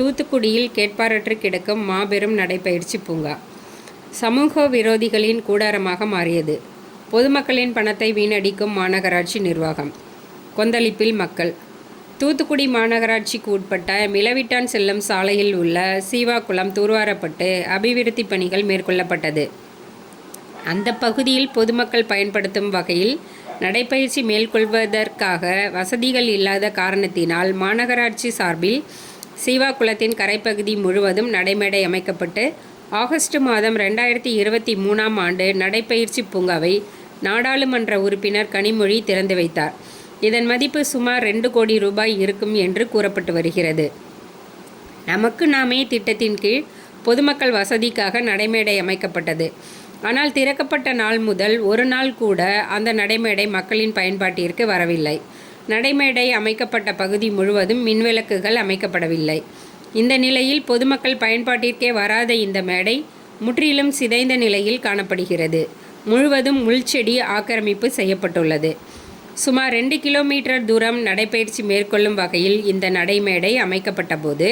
தூத்துக்குடியில் கேட்பாரற்று கிடக்கும் மாபெரும் நடைப்பயிற்சி பூங்கா. சமூக விரோதிகளின் கூடாரமாக மாறியது. பொதுமக்களின் பணத்தை வீணடிக்கும் மாநகராட்சி நிர்வாகம். கொந்தளிப்பில் மக்கள். தூத்துக்குடி மாநகராட்சிக்கு உட்பட்ட மிளவிட்டான் செல்லும் சாலையில் உள்ள சீவாக்குளம் தூர்வாரப்பட்டு அபிவிருத்தி பணிகள் மேற்கொள்ளப்பட்டது. அந்த பகுதியில் பொதுமக்கள் பயன்படுத்தும் வகையில் நடைப்பயிற்சி மேற்கொள்வதற்காக வசதிகள் இல்லாத காரணத்தினால் மாநகராட்சி சார்பில் சீவா குளத்தின் கரைப்பகுதி முழுவதும் நடைமேடை அமைக்கப்பட்டு ஆகஸ்ட் மாதம் ரெண்டாயிரத்தி இருபத்தி மூணாம் ஆண்டு நடைப்பயிற்சி பூங்காவை நாடாளுமன்ற உறுப்பினர் கனிமொழி திறந்து வைத்தார். இதன் மதிப்பு சுமார் ரெண்டு கோடி ரூபாய் இருக்கும் என்று கூறப்பட்டு வருகிறது. நமக்கு நாமே திட்டத்தின் கீழ் பொதுமக்கள் வசதிக்காக நடைமேடை அமைக்கப்பட்டது. ஆனால் திறக்கப்பட்ட நாள் முதல் ஒரு நாள் கூட அந்த நடைமேடை மக்களின் பயன்பாட்டிற்கு வரவில்லை. நடைமேடை அமைக்கப்பட்ட பகுதி முழுவதும் மின்விளக்குகள் அமைக்கப்படவில்லை. இந்த நிலையில் பொதுமக்கள் பயன்பாட்டிற்கே வராத இந்த மேடை முற்றிலும் சிதைந்த நிலையில் காணப்படுகிறது. முழுவதும் முள்செடி ஆக்கிரமிப்பு செய்யப்பட்டுள்ளது. சுமார் ரெண்டு கிலோமீட்டர் தூரம் நடைபயிற்சி மேற்கொள்ளும் வகையில் இந்த நடைமேடை அமைக்கப்பட்ட போது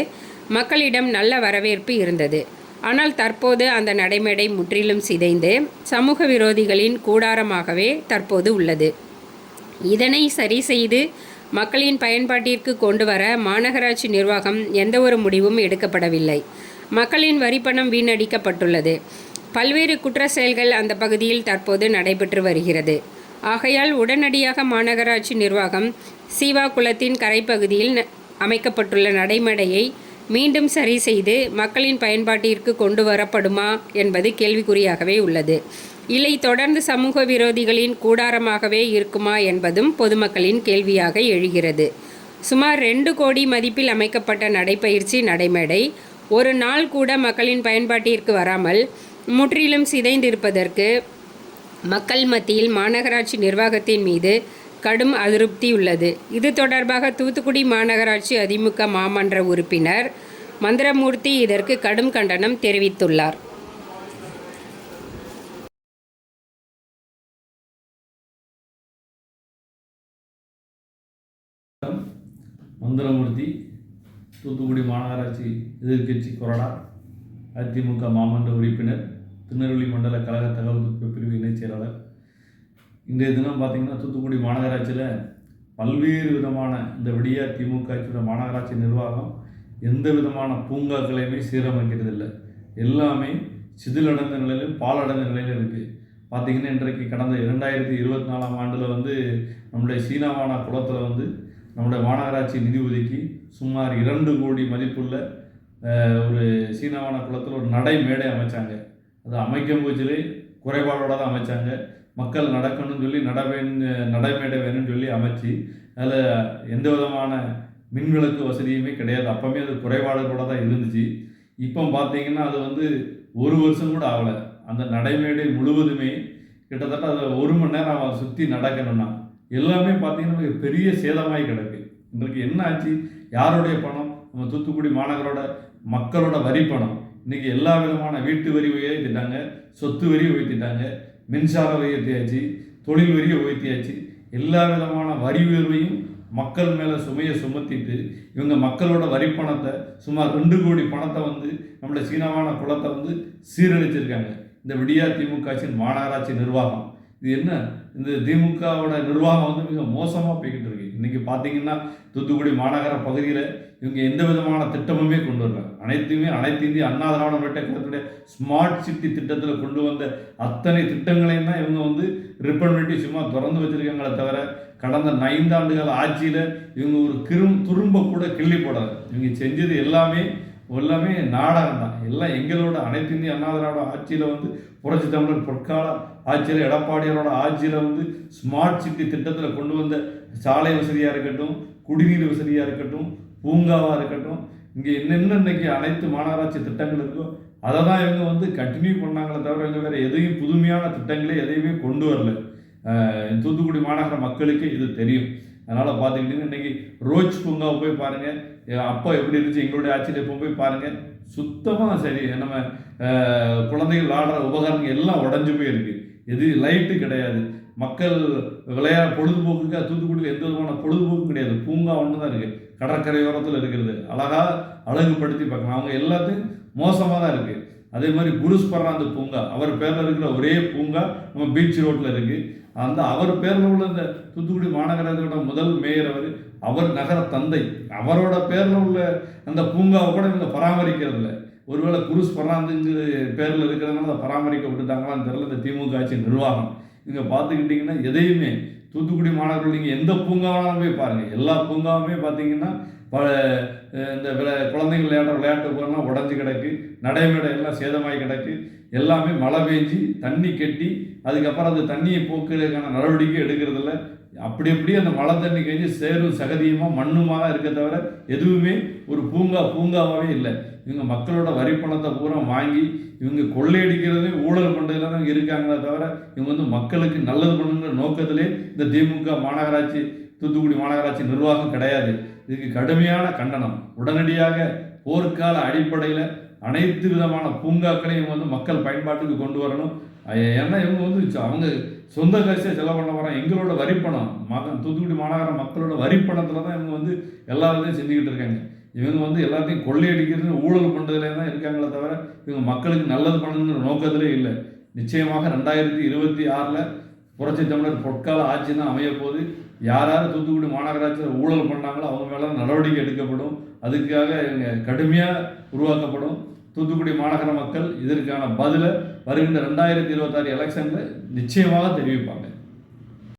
மக்களிடம் நல்ல வரவேற்பு இருந்தது. ஆனால் தற்போது அந்த நடைமேடை முற்றிலும் சிதைந்து சமூக விரோதிகளின் கூடாரமாகவே தற்போது உள்ளது. இதனை சரி செய்து மக்களின் பயன்பாட்டிற்கு கொண்டு வர மாநகராட்சி நிர்வாகம் எந்த ஒரு முடிவும் எடுக்கப்படவில்லை. மக்களின் வரிப்பணம் வீணடிக்கப்பட்டுள்ளது. பல்வேறு குற்ற செயல்கள் அந்த பகுதியில் தற்போது நடைபெற்று வருகிறது. ஆகையால் உடனடியாக மாநகராட்சி நிர்வாகம் சீவா குளத்தின் கரைப்பகுதியில் ந- அமைக்கப்பட்டுள்ள நடைமடையை மீண்டும் சரி செய்து மக்களின் பயன்பாட்டிற்கு கொண்டு வரப்படுமா என்பது கேள்விக்குறியாகவே உள்ளது. இலை தொடர்ந்து சமூக விரோதிகளின் கூடாரமாகவே இருக்குமா என்பதும் பொதுமக்களின் கேள்வியாக எழுகிறது. சுமார் ரெண்டு கோடி மதிப்பில் அமைக்கப்பட்ட நடைப்பயிற்சி நடைமேடை ஒரு நாள் கூட மக்களின் பயன்பாட்டிற்கு வராமல் முற்றிலும் சிதைந்திருப்பதற்கு மக்கள் மத்தியில் மாநகராட்சி நிர்வாகத்தின் மீது கடும் அதிருப்தி உள்ளது. இது தொடர்பாக தூத்துக்குடி மாநகராட்சி அதிமுக மாமன்ற உறுப்பினர் மந்திரமூர்த்தி இதற்கு கடும் கண்டனம் தெரிவித்துள்ளார். மந்திரமூர்த்தி தூத்துக்குடி மாநகராட்சி எதிர்க்கட்சி கொறடா அதிமுக மாமன்ற உறுப்பினர் திருநெல்வேலி மண்டல கழக தகவல் பிரிவு இணைச் செயலாளர். இன்றைய தினம் பார்த்திங்கன்னா தூத்துக்குடி மாநகராட்சியில் பல்வேறு விதமான இந்த விடியா திமுக ஆட்சியோட மாநகராட்சி நிர்வாகம் எந்த விதமான பூங்காக்களையுமே சீரமைக்கிறது இல்லை எல்லாமே சிதிலடைந்த நிலையிலும் பாலடைந்த நிலையிலும் இருக்குது பார்த்திங்கன்னா இன்றைக்கு கடந்த இரண்டாயிரத்தி இருபத்தி நாலாம் ஆண்டில் வந்து நம்முடைய சீனாவானா குளத்தில் வந்து நம்முடைய மாநகராட்சி நிதி ஒதுக்கி சுமார் இரண்டு கோடி மதிப்புள்ள ஒரு சீனாவான குளத்தில் ஒரு நடை மேடை அமைச்சாங்க. அது அமைக்கும் போச்சிலே குறைபாடோட தான் அமைச்சாங்க. மக்கள் நடக்கணும்னு சொல்லி நடவேன் நடைமேடை வேணும்னு சொல்லி அமைச்சு அதில் எந்த விதமான மின்விளக்கு வசதியுமே கிடையாது. அப்போவுமே அது குறைபாடுகளோட தான் இருந்துச்சு. இப்போ பார்த்தீங்கன்னா அது வந்து ஒரு வருஷம் கூட ஆகலை. அந்த நடைமேடை முழுவதுமே கிட்டத்தட்ட அதை ஒரு மணி நேரம் சுற்றி நடக்கணும்னா. எல்லாமே பார்த்தீங்கன்னா மிக பெரிய சேதமாகி கிடக்கு. இன்றைக்கு என்ன ஆச்சு? யாருடைய பணம்? நம்ம தூத்துக்குடி மாநகரோட மக்களோட வரி பணம். இன்னைக்கு எல்லா விதமான வீட்டு வரி உயர்த்திட்டாங்க சொத்து வரி உயர்த்திட்டாங்க மின்சார உயர்த்தியாச்சு தொழில் வரியை உயர்த்தியாச்சு. எல்லா விதமான வரி உயர்வையும் மக்கள் மேலே சுமையை சுமத்திட்டு இவங்க மக்களோட வரி பணத்தை சுமார் ரெண்டு கோடி பணத்தை வந்து நம்மளோட சீனமான குளத்தை வந்து சீரழிச்சிருக்காங்க. இந்த விடியா திமுக ஆட்சியின் மாநகராட்சி நிர்வாகம். இது என்ன? இந்த திமுகவோட நிர்வாகம் வந்து மிக மோசமாக போய்கிட்டு இருக்கு. இன்றைக்கி பார்த்தீங்கன்னா தூத்துக்குடி மாநகர பகுதியில் இவங்க எந்த விதமான திட்டமுமே கொண்டு வரல. அனைத்துமே அனைத்து இந்திய அண்ணா திராவிட முன்னேற்ற கழகத்துடைய ஸ்மார்ட் சிட்டி திட்டத்தில் கொண்டு வந்த அத்தனை திட்டங்களையும் தான் இவங்க வந்து ரிப்பன் பண்ணி சும்மா திறந்து வச்சிருக்காங்களே தவிர கடந்த ஐந்தாண்டுகள் ஆட்சியில் இவங்க ஒரு கிரும் துரும்ப கூட கிள்ளி போடாது இவங்க செஞ்சது எல்லாமே எல்லாமே நாடகம் தான். எல்லாம் எங்களோட அனைத்து இந்திய அண்ணா திராவிட ஆட்சியில் வந்து புரட்சி தமிழர் பொற்கால ஆட்சியில் எடப்பாடியாரோட ஆட்சியில் வந்து ஸ்மார்ட் சிட்டி திட்டத்தில் கொண்டு வந்த சாலை வசதியாக இருக்கட்டும் குடிநீர் வசதியாக இருக்கட்டும் பூங்காவாக இருக்கட்டும் இங்கே என்னென்ன இன்னைக்கு அனைத்து மாநகராட்சி திட்டங்கள் இருக்கோ அதை தான் இவங்க வந்து கண்டினியூ பண்ணாங்களே தவிர இவங்க வேறு எதையும் புதுமையான திட்டங்களே எதையுமே கொண்டு வரல. தூத்துக்குடி மாநகர மக்களுக்கு இது தெரியும். அதனால் பார்த்துக்கிட்டிங்கன்னா இன்றைக்கி ரோஜ் பூங்காவை போய் பாருங்கள் அப்பா எப்படி இருந்துச்சு எங்களுடைய ஆட்சியில் போய் பாருங்கள் சுத்தமாக சரி நம்ம குழந்தைகள் விளாடுற உபகரணங்கள் எல்லாம் உடஞ்சு போயிருக்கு எது லைட்டு கிடையாது. மக்கள் விளையாட பொழுதுபோக்குக்கு தூத்துக்குடியில் எந்த விதமான பொழுதுபோக்கும் கிடையாது. பூங்கா ஒன்று தான் இருக்குது கடற்கரையோரத்தில் இருக்கிறது. அழகாக அழகுபடுத்தி பார்க்கலாம். அவங்க எல்லாத்தையும் மோசமாக தான் இருக்குது அதே மாதிரி குருஸ் பர்ராந்து பூங்கா. அவர் பேரில் இருக்கிற ஒரே பூங்கா நம்ம பீச் ரோட்டில் இருக்குது அந்த அவர் பேரில் உள்ள இந்த தூத்துக்குடி மாநகரத்தோட முதல் மேயர் அவர். அவர் நகர தந்தை. அவரோட பேரில் உள்ள அந்த பூங்காவை கூட இவங்க பராமரிக்கிறதில்ல ஒருவேளை குருஸ் பர்ராந்துங்கிற பேரில் இருக்கிறதுனால அதை பராமரிக்க விட்டுட்டாங்களான்னு தெரியல. இந்த திமுக ஆட்சி நிர்வாகம். இங்கே பார்த்துக்கிட்டிங்கன்னா எதையுமே தூத்துக்குடி மாநகரில் நீங்கள் எந்த பூங்காவாலும் போய் பாருங்கள் எல்லா பூங்காவுமே பார்த்தீங்கன்னா பல இந்த விளை குழந்தைங்க விளையாடுற விளையாட்டு போனால் உடஞ்சி கிடக்கு நடைமேடை எல்லாம் சேதமாகி கிடக்கு. எல்லாமே மழை பெஞ்சி தண்ணி கெட்டி அதுக்கப்புறம் அந்த தண்ணியை போக்குறதுக்கான நடவடிக்கை எடுக்கிறதில்ல. அப்படி அப்படி அந்த மழை தண்ணி கழிஞ்சு சேரும் சகதியுமாக மண்ணுமாக தான் இருக்க தவிர எதுவுமே ஒரு பூங்கா பூங்காவாகவே இல்லை. இவங்க மக்களோட வரி பணத்தை பூரா வாங்கி இவங்க கொள்ளையடிக்கிறது ஊழல் பண்ணுறதுல தான் இருக்காங்களே தவிர இவங்க வந்து மக்களுக்கு நல்லது பண்ணுங்கிற நோக்கத்திலே இந்த திமுக மாநகராட்சி தூத்துக்குடி மாநகராட்சி நிர்வாகம் கிடையாது. இதுக்கு கடுமையான கண்டனம். உடனடியாக போர்க்கால அடிப்படையில் அனைத்து விதமான பூங்காக்களையும் இவங்க வந்து மக்கள் பயன்பாட்டுக்கு கொண்டு வரணும். ஏன்னா இவங்க வந்து அவங்க சொந்த காசியாக செலவு பண்ண வரோம் எங்களோட வரிப்பணம் மகன் தூத்துக்குடி மாநகர மக்களோட வரிப்பணத்தில் தான் இவங்க வந்து எல்லாத்தையும் செஞ்சுக்கிட்டு இருக்காங்க. இவங்க வந்து எல்லாத்தையும் கொள்ளையடிக்கிறது ஊழல் பண்ணுறதுல தான் இருக்காங்களே தவிர இவங்க மக்களுக்கு நல்லது பண்ணணுங்கிற நோக்கத்திலே இல்லை. நிச்சயமாக ரெண்டாயிரத்தி இருபத்தி ஆறில் புரட்சி தமிழர் பொற்கால ஆட்சி தான் அமையப்போகுது. யாராவது யார் யார் தூத்துக்குடி மாநகராட்சியில் ஊழல் பண்ணாங்களோ அவங்க மேலே நடவடிக்கை எடுக்கப்படும். அதுக்காக இவங்க கடுமையாக உருவாக்கப்படும். தூத்துக்குடி மாநகர மக்கள் இதற்கான பதிலை வருகின்ற ரெண்டாயிரத்தி இருபத்தாறு எலெக்ஷனில் நிச்சயமாக தெரிவிப்பாங்க.